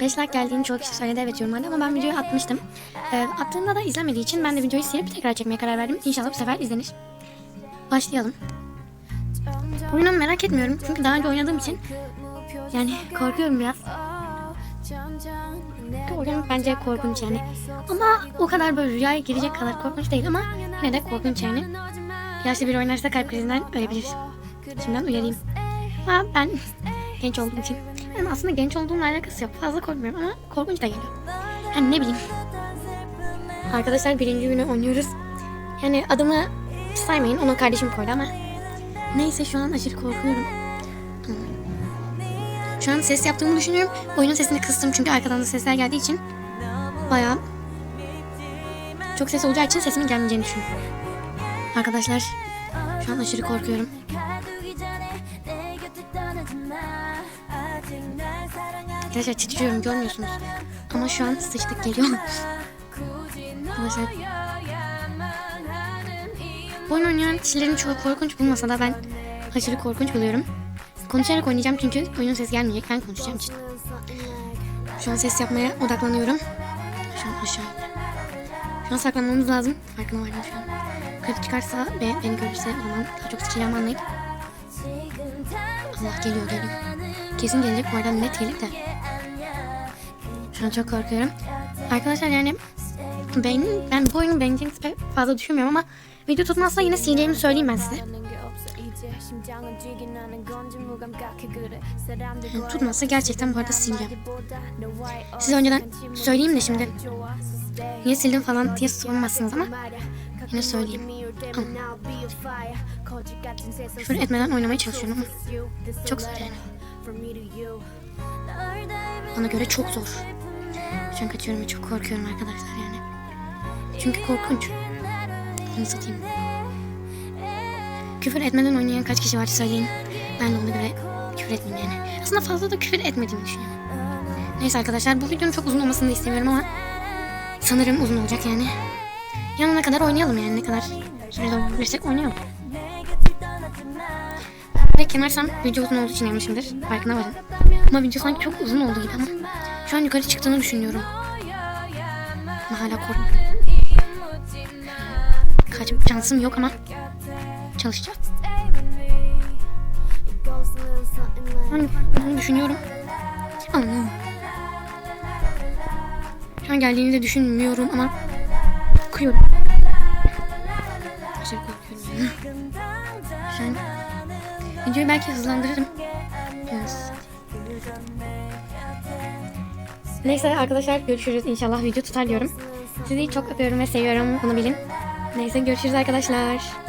5 like geldiğini çok kişi söyledi evet yorumlarda ama ben videoyu atmıştım. Ee, attığımda da izlemediği için ben de videoyu silip tekrar çekmeye karar verdim. İnşallah bu sefer izlenir. Başlayalım. Oyunu merak etmiyorum çünkü daha önce oynadığım için yani korkuyorum biraz. Oyun bence korkunç yani. Ama o kadar böyle rüyaya girecek kadar korkunç değil ama yine de korkunç yani. Yaşlı bir oynarsa kalp krizinden ölebilir. Şimdiden uyarayım. Ama ben genç olduğum için. Yani aslında genç olduğumla alakası yok. Fazla korkmuyorum ama korkunç da geliyor. Yani ne bileyim. Arkadaşlar birinci günü oynuyoruz. Yani adımı saymayın. Onu kardeşim koydu ama. Neyse şu an aşırı korkuyorum. Şu an ses yaptığımı düşünüyorum. Oyunun sesini kıstım çünkü arkadan da sesler geldiği için bayağı çok ses olacağı için sesimin gelmeyeceğini düşünüyorum. Arkadaşlar şu an aşırı korkuyorum. Arkadaşlar titriyorum görmüyorsunuz. Ama şu an sıçtık geliyor. Bu oyun oynayan kişilerin çoğu korkunç bulmasa da ben aşırı korkunç buluyorum. Konuşarak oynayacağım çünkü oyunun sesi gelmeyecek. Ben konuşacağım için. Şu an ses yapmaya odaklanıyorum. Şu an aşağı. Şu an saklanmamız lazım. Farkına vardım şu an. Yukarı çıkarsa ve beni görürse o zaman daha çok sıçacağımı anlayıp Allah geliyor geliyor. Kesin gelecek bu arada net gelir de. Şu an çok korkuyorum. Arkadaşlar yani beğenin, ben bu oyunun beğeneceğinizi pek fazla düşünmüyorum ama video tutmazsa yine sileceğimi söyleyeyim ben size. Yani tutmazsa gerçekten bu arada sileceğim. Size önceden söyleyeyim de şimdi niye sildim falan diye sormazsınız ama yine söyleyeyim. Ama etmeden oynamaya çalışıyorum ama çok zor yani. Bana göre çok zor. Şu an kaçıyorum çok korkuyorum arkadaşlar yani. Çünkü korkunç. Onu satayım. Küfür etmeden oynayan kaç kişi var söyleyin. Ben de ona göre küfür etmeyeyim yani. Aslında fazla da küfür etmediğimi düşünüyorum. Neyse arkadaşlar bu videonun çok uzun olmasını da istemiyorum ama sanırım uzun olacak yani. Yanına kadar oynayalım yani ne kadar sürede oynayabilirsek oynayalım. Direkt yanarsam video uzun olduğu için yanmışımdır. Farkına varın. Ama video sanki çok uzun oldu gibi ama şu an yukarı çıktığını düşünüyorum. Ama hala korkuyorum. Kaçma şansım yok ama çalışacağım. Hani bunu düşünüyorum. Ama şu an geldiğini de düşünmüyorum ama korkuyorum. Aşırı korkuyorum. Şu an videoyu belki hızlandırırım. Biraz. Neyse arkadaşlar görüşürüz. İnşallah video tutar diyorum. Sizi çok öpüyorum ve seviyorum. Bunu bilin. Neyse görüşürüz arkadaşlar.